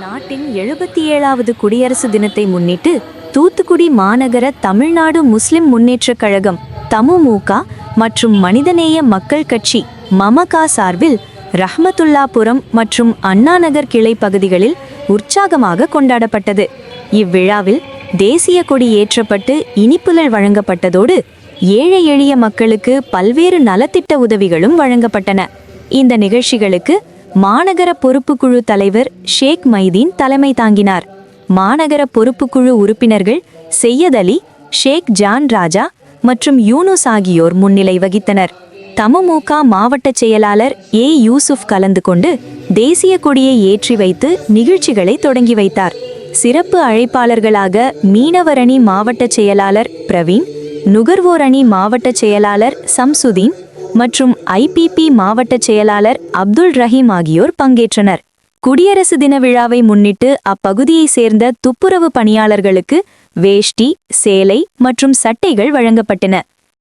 நாட்டின் எழுபத்தி ஏழாவது குடியரசு தினத்தை முன்னிட்டு தூத்துக்குடி மாநகர தமிழ்நாடு முஸ்லிம் முன்னேற்றக் கழகம் தமுமுக மற்றும் மனிதநேய மக்கள் கட்சி மமகா சார்பில் ரஹ்மத்துல்லாபுரம் மற்றும் அண்ணாநகர் கிளை பகுதிகளில் உற்சாகமாக கொண்டாடப்பட்டது. இவ்விழாவில் தேசிய கொடி ஏற்றப்பட்டு இனிப்புகள் வழங்கப்பட்டதோடு ஏழை எளிய மக்களுக்கு பல்வேறு நலத்திட்ட உதவிகளும் வழங்கப்பட்டன. இந்த நிகழ்ச்சிகளுக்கு மாநகர பொறுப்புக்குழு தலைவர் ஷேக் மைதீன் தலைமை தாங்கினார். மாநகர பொறுப்புக்குழு உறுப்பினர்கள் செய்யத் அலி ஷேக் ஜான் ராஜா மற்றும் யூனுஸ் ஆகியோர் முன்னிலை வகித்தனர். தமுமுக மாவட்ட செயலாளர் ஏ யூசுப் கலந்து கொண்டு தேசிய கொடியை ஏற்றி வைத்து நிகழ்ச்சிகளை தொடங்கி வைத்தார். சிறப்பு அழைப்பாளர்களாக மீனவரணி மாவட்ட செயலாளர் பிரவீன் நுகர்வோர் அணி மாவட்ட செயலாளர் சம்சுதீன் மற்றும் ஐபிபி மாவட்ட செயலாளர் அப்துல் ரஹீம் ஆகியோர் பங்கேற்றனர். குடியரசு தின விழாவை முன்னிட்டு அப்பகுதியைச் சேர்ந்த துப்புரவு பணியாளர்களுக்கு வேஷ்டி சேலை மற்றும் சட்டைகள் வழங்கப்பட்டன.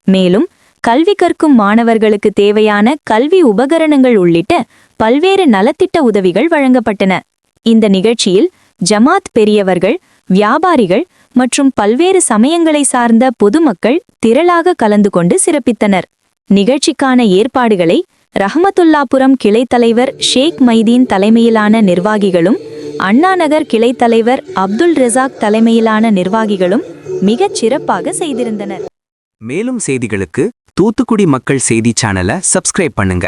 மேலும் கல்வி கற்கும் மாணவர்களுக்கு தேவையான கல்வி உபகரணங்கள் உள்ளிட்ட பல்வேறு நலத்திட்ட உதவிகள் வழங்கப்பட்டன. இந்த நிகழ்ச்சியில் ஜமாத் பெரியவர்கள் வியாபாரிகள் மற்றும் பல்வேறு சமயங்களை சார்ந்த பொதுமக்கள் திரளாக கலந்து கொண்டு சிறப்பித்தனர். நிகழ்ச்சிக்கான ஏற்பாடுகளை ரஹமத்துல்லாபுரம் கிளைத்தலைவர் ஷேக் மைதீன் தலைமையிலான நிர்வாகிகளும் அண்ணாநகர் கிளைத் தலைவர் அப்துல் ரெசாக் தலைமையிலான நிர்வாகிகளும் மிகச் சிறப்பாக செய்திருந்தனர். மேலும் செய்திகளுக்கு தூத்துக்குடி மக்கள் செய்தி சேனலை சப்ஸ்கிரைப் பண்ணுங்க.